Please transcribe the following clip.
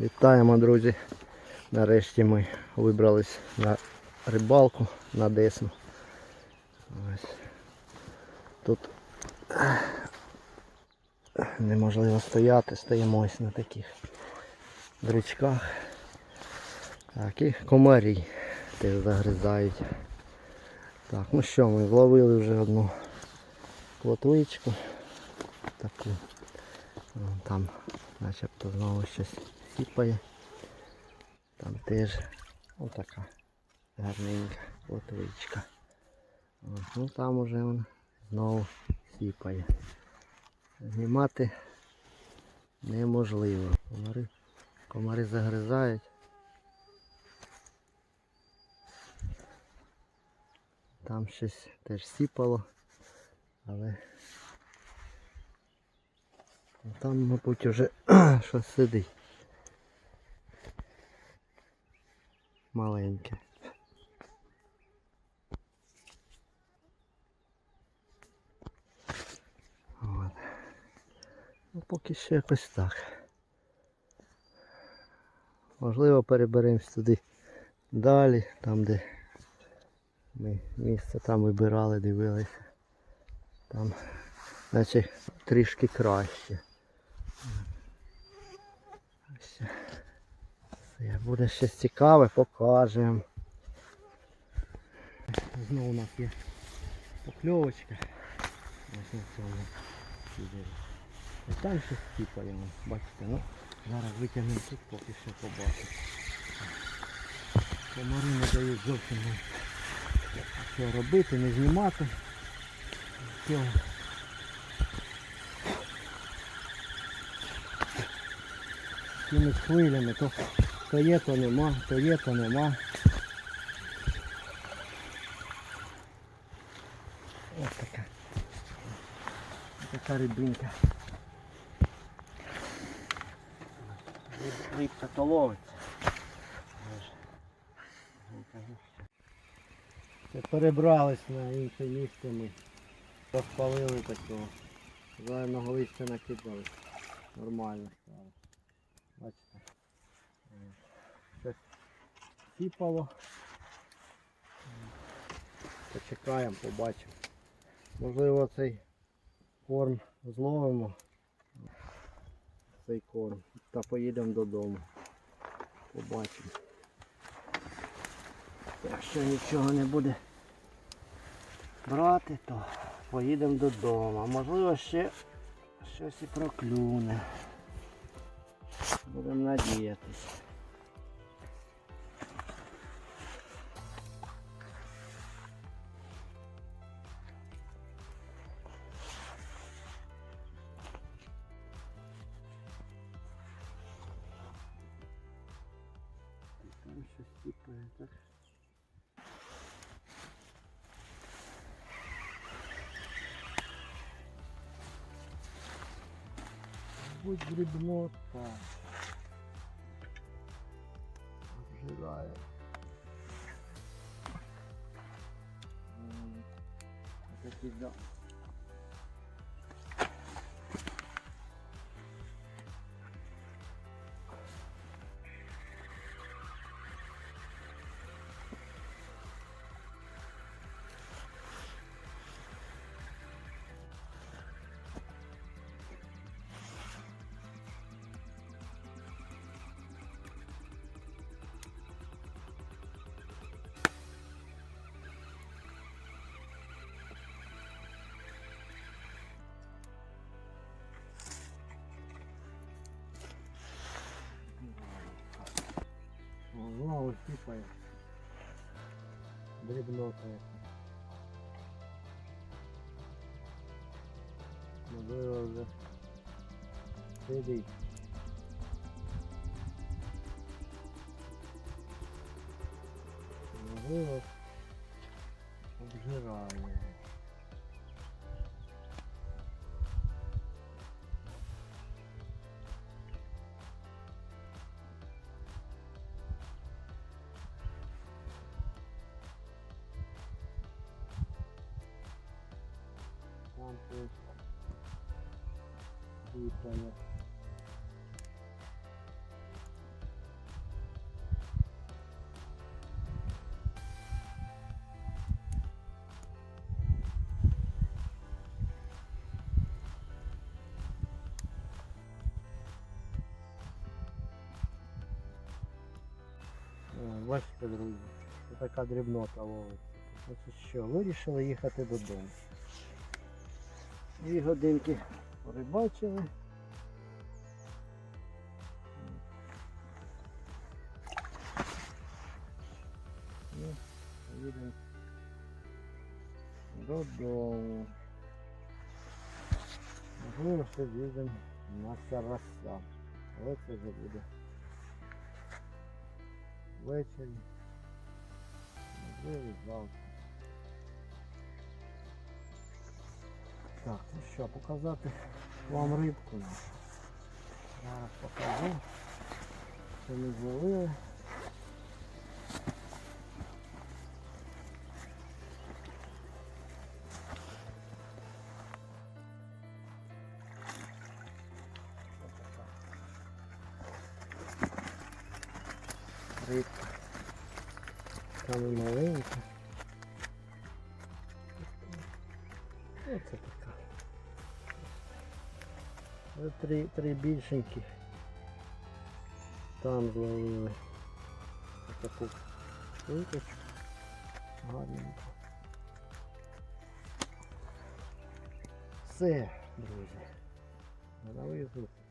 Вітаємо, друзі. Нарешті ми вибрались на рибалку на Десну. Тут неможливо стояти, стоїмо ось на таких дрючках. Так, і комарі теж загризають. Так, ну що, ми зловили вже одну плотвичку. Таку. Там начебто знову щось сіпає. Там теж отака гарненька плотвичка. Ну там уже вона знову сіпає. Знімати неможливо. Комари, комари загризають. Там щось теж сіпало, але там, мабуть, вже щось сидить. Маленьке. От. Ну, поки що якось так. Можливо, переберемось туди далі, там де ми місце там вибирали, дивилися. Там наче трішки краще. Ось. Все, буде щось цікаве, покажемо. Знову у нас є покльовочка. Ось на цьому відео. І там щось тіпаємо, бачите, ну зараз витягнемо тут, поки що побачимо. Комари не дають зовсім що робити, не знімати. Цього. Тими хвилями, то, то є, то нема, то є, то нема. Ось така. Така рибинка. Риб- Рибка то ловиться. Це перебрались на інше місце ми. Розпалили такого. Зеленого листя накидали. Нормально стало. Бачите. Щось сіпало. Почекаємо, побачимо. Можливо цей корм зловимо. Цей корм. Та поїдемо додому. Побачимо. Якщо нічого не буде брати, то поїдемо додому. Можливо ще щось і проклюне. Будемо надіятись. мабуть, дрібнота. Обжирає. Це піддав. Сіпає. Дрібнота яка. Можливо вже сидить. Можливо Випало. Бачите, друзі, така дрібнота ловить. Значить що, вирішили їхати додому. Дві годинки порибачили. Ну, їдемо додому. Можливо, ще з'їдемо на Сараса. Але це вже буде ввечері. Можливо, завтра. Так, ну що, показати вам рибку нашу. Зараз покажу. Що ми зловили. Рибка. Саме маленька. Оце така. Ось Три, три більшеньких. Там зловили таку виточку. Гарненько. Все, друзі. На зустрічей.